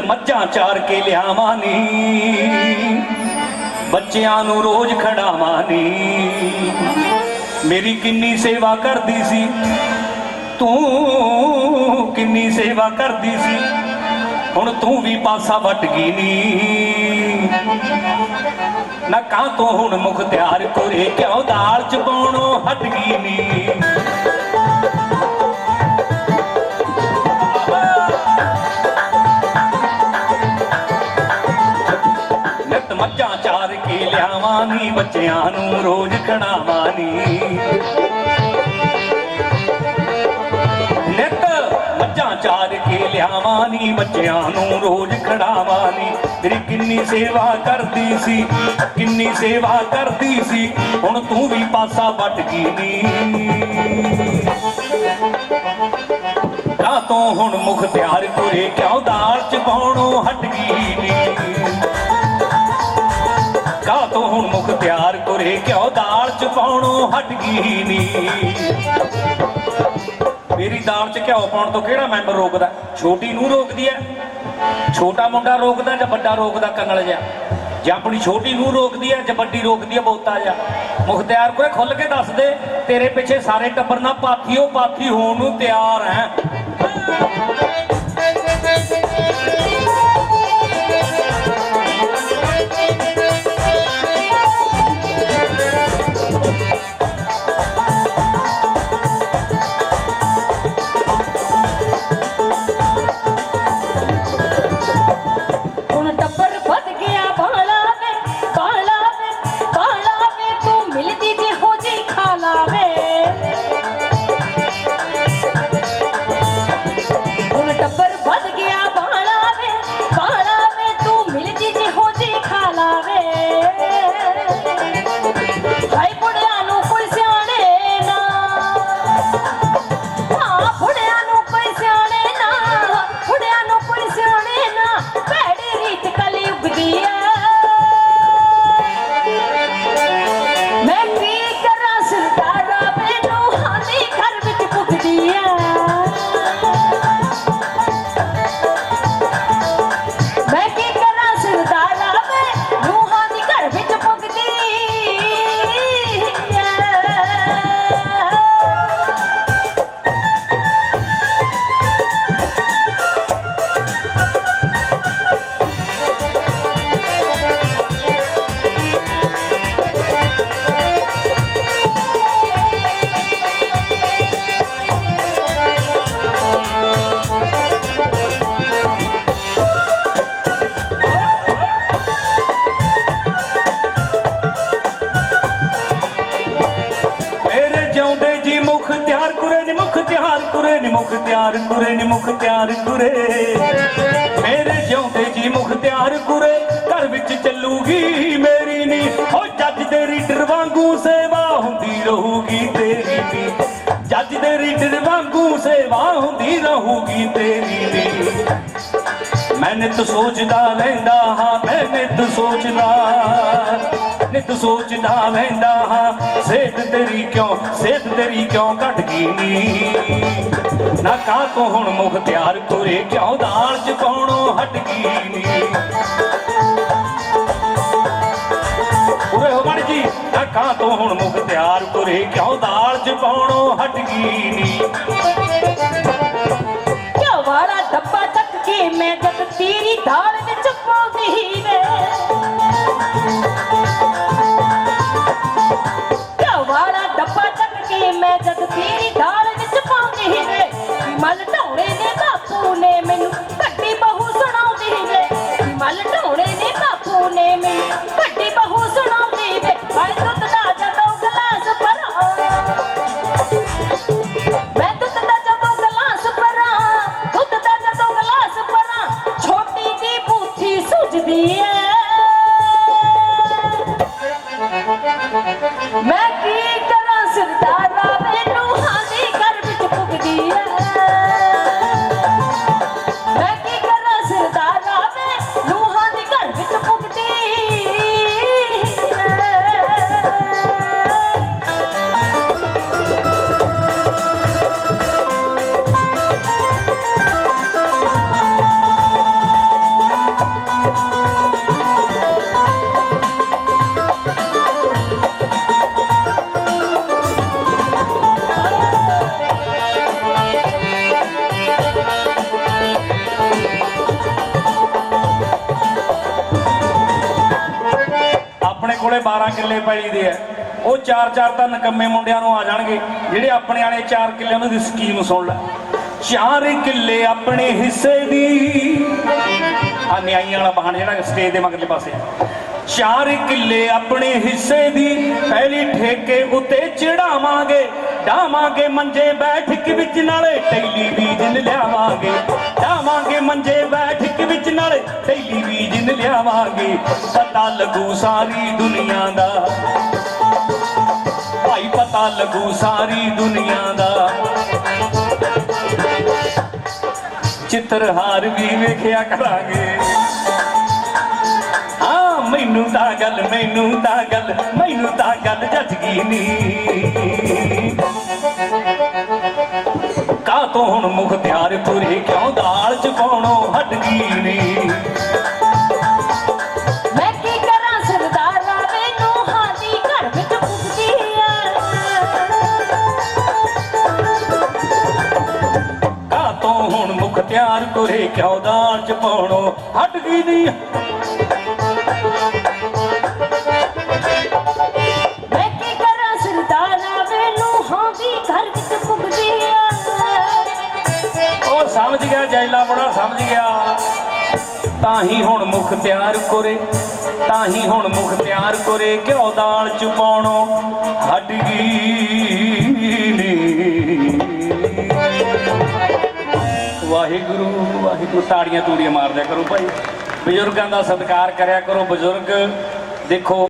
ਮੱਝਾਂ ਚਾਰ ਕੇ ਲਿਆਵਾਂ ਨੀ। ਬੱਚਿਆਂ ਨੂੰ ਰੋਜ਼ ਖੜਾਵਾਂ ਨੀ। ਮੇਰੀ ਕਿੰਨੀ ਸੇਵਾ ਕਰਦੀ ਸੀ। ਤੂੰ ਕਿੰਨੀ ਸੇਵਾ ਕਰਦੀ ਸੀ। ਹੁਣ ਤੂੰ ਵੀ ਪਾਸਾ ਵੱਟ ਗਈ ਨੀ। ਨਾ ਕਾਂ ਤੋਂ ਹੁਣ ਮੁਖ ਤਿਆਰ ਕੋਰੇ ਕਿਉਂ ਦਾਲ ਚ ਪਾਉਣੋਂ ਹਟ ਗਈ ਨੀ। ਲਿਆਵਾਂ ਨੀ ਬੱਚਿਆਂ ਨੂੰ ਰੋਜ਼ ਖੜਾਵਾਂ ਨੀ ਨਿਤ ਮੱਝਾਂ ਚਾਰ ਕੇ ਲਿਆਵਾਂ ਨੀ ਬੱਚਿਆਂ ਨੂੰ ਰੋਜ਼ ਖੜਾਵਾਂ ਨੀ ਮੇਰੀ ਕਿੰਨੀ ਸੇਵਾ ਕਰਦੀ ਸੀ, ਕਿੰਨੀ ਸੇਵਾ ਕਰਦੀ ਸੀ, ਹੁਣ ਤੂੰ ਵੀ ਪਾਸਾ ਵੱਟ ਗਈ ਨੀ। ਕਾ ਤੋਂ ਹੁਣ ਮੁਖ ਤਿਆਰ ਤੁਰੇ, ਕਿਉਂ ਦਾਲ ਚ ਪਾਉਣੋਂ ਹਟ ਗਈ ਨੀ। ਦਾਲ ਚ ਪਾਉਣੋਂ ਹਟ ਗਈ ਨੀ। ਮੇਰੀ ਦਾਲ ਚ ਘਿਓ ਪਾਉਣ ਤੋਂ ਕਿਹੜਾ ਮੈਂਬਰ ਰੋਕਦਾ? ਛੋਟੀ ਨੂੰ ਰੋਕਦੀ ਐ। ਛੋਟਾ ਮੁੰਡਾ ਰੋਕਦਾ ਜਾਂ ਵੱਡਾ ਰੋਕਦਾ ਕੰਗਲ ਜਿਹਾ? ਜਾਂ ਆਪਣੀ ਛੋਟੀ ਨੂੰ ਰੋਕਦੀ ਐ ਜਾਂ ਵੱਡੀ ਰੋਕਦੀ ਐ ਬੋਤਾ ਜਿਹਾ? ਮੁਖਤਿਆਰ ਕੋਲੇ ਖੁੱਲ ਕੇ ਦੱਸ ਦੇ, ਤੇਰੇ ਪਿੱਛੇ ਸਾਰੇ ਟੱਬਰ ਨਾਲ ਪਾਥੀਓ ਪਾਥੀ ਹੋਣ ਨੂੰ ਤਿਆਰ ਐ। ਮੁਖ ਨੀ ਮੁਖ ਤਿਆਰ ਕੁਰੇ ਨੀ ਮੁਖ ਤਿਆਰ ਕੁਰੇ ਮੇਰੇ ਜਿਉਂਦੇ ਜੀ ਮੁਖ ਤਿਆਰ ਕੁਰੇ ਘਰ ਵਿੱਚ ਚੱਲੂਗੀ ਮੇਰੀ ਨੀ। ਹੋ ਜੱਜ ਦੇ ਰੀਡਰ ਵਾਂਗੂ ਸੇਵਾ ਹੁੰਦੀ ਰਹੂਗੀ ਤੇਰੀ ਨੀ। ਜੱਜ ਦੇ ਰੀਡਰ ਵਾਂਗੂ ਸੇਵਾ ਹੁੰਦੀ ਰਹੂਗੀ ਤੇਰੀ ਨੀ। ਮੈਂ ਨਿਤ ਸੋਚਦਾ ਰਹਿੰਦਾ ਹਾਂ, ਮੈਂ ਨਿਤ ਸੋਚਦਾ। ਨਿਤ ਸੋਚਦਾ ਰਹਿੰਦਾ ਹਾਂ, ਸਿਹਤ ਤੇਰੀ ਕਿਉਂ, ਸਿਹਤ ਤੇਰੀ ਕਿਉਂ ਘਟ ਗਈ? ਨੀ ਨਾ ਕਾ ਤੋਂ ਹੁਣ ਮੁਖ ਤਿਆਰ ਤੁਰੇ ਕਿਉਂ, ਦਾਲ ਚ ਪਾਉਣੋਂ ਹਟ ਗਈ ਨੀ? ਉਰੇ ਹੋ ਮੜ ਜੀ, ਨਾ ਕਾ ਤੋਂ ਹੁਣ ਮੁਖ ਤਿਆਰ ਤੁਰੇ ਕਿਉਂ, ਦਾਲ ਚ ਪਾਉਣੋਂ ਹਟ ਗਈ ਨੀ? ਕਿਉਂ ਵਾਲਾ ਡੱਬਾ ਚੱਕ ਕੇ ਮੈਂ ਜਦ ਤੇਰੀ ਦਾਲ ਵਿੱਚ ਪਾਉਂਦੀ ਵੇ? ਮੈਂ ਜਦ ਤੇਰੀ ਦਾਲ ਵਿੱਚ ਪਾਉਂਦੀ ਵੇ ਮਲ ਢੌਣੇ ਨੇ ਕੋਲੇ 12 ਕਿੱਲੇ ਪੈਲੀ ਦੇ ਆ ਉਹ ਚਾਰ ਚਾਰ ਤਾਂ ਨਕੰਮੇ ਮੁੰਡਿਆਂ ਨੂੰ ਆ ਜਾਣਗੇ। ਜਿਹੜੇ ਆਪਣੇ ਵਾਲੇ 4 ਕਿੱਲੇ ਉਹਨਾਂ ਦੀ ਸਕੀਮ ਸੁਣ ਲੈ। ਚਾਰ ਕਿੱਲੇ ਆਪਣੇ ਹਿੱਸੇ ਦੀ। ਆ ਨਿਆਈਆਂ ਵਾਲਾ ਬਹਾਨਾ ਜਿਹੜਾ ਸਟੇਜ ਦੇ ਮਗਰਲੇ ਪਾਸੇ ਚਾਰ ਕਿੱਲੇ ਆਪਣੇ ਹਿੱਸੇ ਦੀ ਪਹਿਲੀ ਠੇਕੇ ਉੱਤੇ ਚੜਾਵਾਂਗੇ। ਡਾਵਾਂਗੇ ਮੰਜੇ ਬੈਠ ਕੇ ਵਿੱਚ ਨਾਲੇ ਟੈਲੀ ਟੈਲੀਵਿਜ਼ਨ ਲਿਆਵਾਂਗੇ। ਡਾਵਾਂਗੇ ਮੰਜੇ ਬੈਠਕ ਟੈਲੀਵਿਜ਼ਨ ਪਤਾ ਲੱਗੂ ਸਾਰੀ ਦੁਨੀਆ ਦਾ। ਭਾਈ, ਪਤਾ ਲੱਗੂ ਸਾਰੀ ਦੁਨੀਆ ਦਾ। ਚਿੱਤਰਹਾਰ ਵੀ ਵੇਖਿਆ ਕਰਾਂਗੇ। ਹਾਂ, ਮੈਨੂੰ ਤਾਂ ਗੱਲ, ਮੈਨੂੰ ਤਾਂ ਗੱਲ, ਮੈਨੂੰ ਤਾਂ ਗੱਲ ਜੱਜ ਗਈ ਨੀ। ਕਾ ਤੋਂ ਹੁਣ ਮੁਖ ਤਿਆਰ ਪੂਰੇ ਕਿਉਂ ਦਾਲ ਚ ਪਾਉਣੋਂ ਹਟ ਗਈ ਨੀ? ਮੁਖਤਿਆਰ ਪੂਰੇ ਕਿਉਂ ਦਾਲ ਚ ਪਾਉਣੋਂ ਹਟ ਗਈ ਕਰਾਂ ਉਹ ਸਮਝ ਗਿਆ ਜੈਲਾ ਬੜਾ ਸਮਝ ਗਿਆ। ਤਾਂ ਹੀ ਹੁਣ ਮੁਖ ਤਿਆਰ ਕੋਰੇ ਤਾਂ ਹੀ ਹੁਣ ਮੁਖ ਤਿਆਰ ਕੋਰੇ ਘਿਓ ਦਾਲ ਚ ਪਾਉਣੋਂ ਹਟ ਗਈ ਵਾਹਿਗੁਰੂ ਵਾਹਿਗੁਰੂ ਤਾੜੀਆਂ ਤੂੜੀਆਂ ਮਾਰਦਿਆ ਕਰੋ ਭਾਈ। ਬਜ਼ੁਰਗਾਂ ਦਾ ਸਤਿਕਾਰ ਕਰਿਆ ਕਰੋ। ਬਜ਼ੁਰਗ ਦੇਖੋ